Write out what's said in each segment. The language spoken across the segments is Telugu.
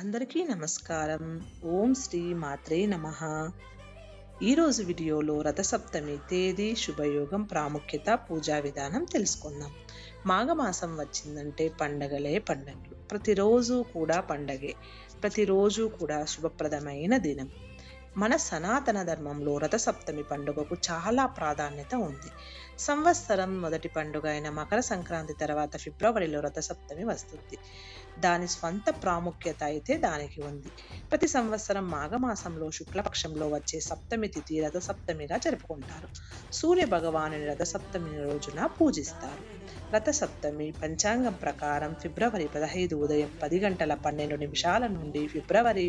అందరికీ నమస్కారం. ఓం శ్రీ మాత్రే నమ. ఈరోజు వీడియోలో రథసప్తమి తేదీ శుభయోగం ప్రాముఖ్యత పూజా విధానం తెలుసుకుందాం. మాఘమాసం వచ్చిందంటే పండగలే పండగలు. ప్రతిరోజు కూడా పండగే. ప్రతిరోజు కూడా శుభప్రదమైన దినం. మన సనాతన ధర్మంలో రథసప్తమి పండుగకు చాలా ప్రాధాన్యత ఉంది. సంవత్సరం మొదటి పండుగ అయిన మకర సంక్రాంతి తర్వాత ఫిబ్రవరిలో రథసప్తమి వస్తుంది. దాని స్వంత ప్రాముఖ్యత అయితే దానికి ఉంది. ప్రతి సంవత్సరం మాఘమాసంలో శుక్లపక్షంలో వచ్చే సప్తమి తిథి రథసప్తమిగా జరుపుకుంటారు. సూర్య భగవానుని రథసప్తమి రోజున పూజిస్తారు. రథసప్తమి పంచాంగం ప్రకారం ఫిబ్రవరి పదహైదు ఉదయం పది గంటల పన్నెండు నిమిషాల నుండి ఫిబ్రవరి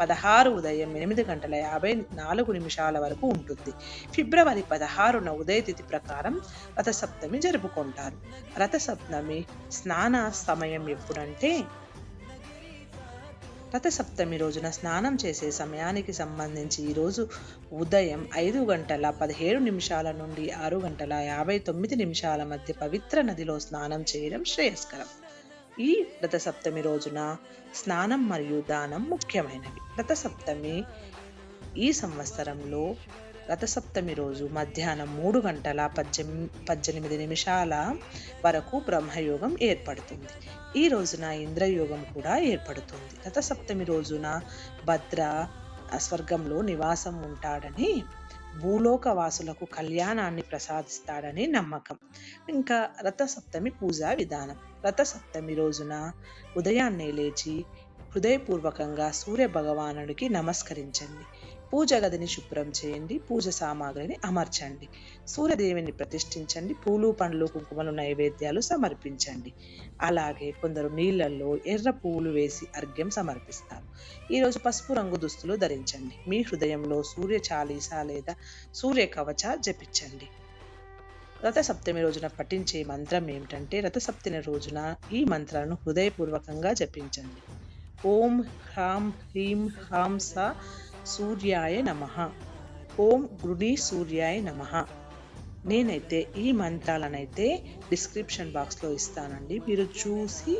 పదహారు ఉదయం ఎనిమిది గంటల యాభై నాలుగు నిమిషాల వరకు ఉంటుంది. ఫిబ్రవరి పదహారున ఉదయ తిథి ప్రకారం రథసప్తమి జరుపుకుంటారు. రథసప్తమి స్నాన సమయం ఎప్పుడంటే రథసప్తమి రోజున స్నానం చేసే సమయానికి సంబంధించి ఈరోజు ఉదయం ఐదు గంటల పదిహేడు నిమిషాల నుండి ఆరు గంటల యాభై తొమ్మిది నిమిషాల మధ్య పవిత్ర నదిలో స్నానం చేయడం శ్రేయస్కరం. ఈ రథసప్తమి రోజున స్నానం మరియు దానం ముఖ్యమైనవి. రథసప్తమి ఈ సంవత్సరంలో రథసప్తమి రోజు మధ్యాహ్నం మూడు గంటల పద్దెనిమిది పద్దెనిమిది నిమిషాల వరకు బ్రహ్మయోగం ఏర్పడుతుంది. ఈ రోజున ఇంద్రయోగం కూడా ఏర్పడుతుంది. రథసప్తమి రోజున భద్ర స్వర్గంలో నివాసం ఉంటాడని భూలోక వాసులకు కళ్యాణాన్ని ప్రసాదిస్తాడని నమ్మకం. ఇంకా రథసప్తమి పూజా విధానం. రథసప్తమి రోజున ఉదయాన్నే లేచి హృదయపూర్వకంగా సూర్య భగవానుడికి నమస్కరించండి. పూజ గదిని శుభ్రం చేయండి పూజ సామాగ్రిని అమర్చండి. సూర్యదేవిని ప్రతిష్ఠించండి పూలు పండ్లు కుంకుమలు నైవేద్యాలు సమర్పించండి. అలాగే కొందరు నీళ్ళలో ఎర్ర పూలు వేసి అర్ఘ్యం సమర్పిస్తారు. ఈరోజు పసుపు రంగు దుస్తులు ధరించండి. మీ హృదయంలో సూర్య చాలీస లేదా సూర్య కవచ జపించండి. రథసప్తమి రోజున పఠించే మంత్రం ఏమిటంటే రథసప్తమి రోజున ఈ మంత్రాలను హృదయపూర్వకంగా జపించండి. ఓం హ్రాం హ్రీం హ్రాం స సూర్యాయ నమ. ఓం గృణి సూర్యాయ నమ. నేనైతే ఈ మంత్రాలనైతే డిస్క్రిప్షన్ బాక్స్లో ఇస్తానండి. మీరు చూసి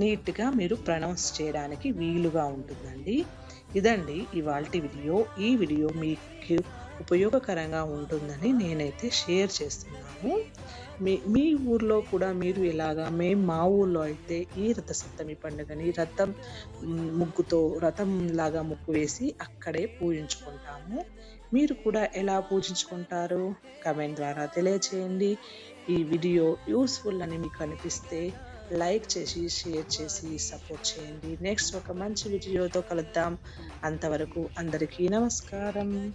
నీట్గా మీరు ప్రనౌన్స్ చేయడానికి వీలుగా ఉంటుందండి. ఇదండి ఇవాళ వీడియో. ఈ వీడియో మీకు ఉపయోగకరంగా ఉంటుందని నేనైతే షేర్ చేస్తున్నాను. మీ మీ ఊర్లో కూడా మీరు ఇలాగా మేము మా ఊర్లో అయితే ఈ రథసప్తమి పండుగని రథం ముగ్గుతో రథం లాగా ముగ్గు వేసి అక్కడే పూజించుకుంటాము. మీరు కూడా ఎలా పూజించుకుంటారు? కమెంట్ ద్వారా తెలియచేయండి. ఈ వీడియో యూస్ఫుల్ అని మీకు అనిపిస్తే లైక్ చేసి షేర్ చేసి సపోర్ట్ చేయండి. నెక్స్ట్ ఒక మంచి వీడియోతో కలుద్దాం. అంతవరకు అందరికీ నమస్కారం.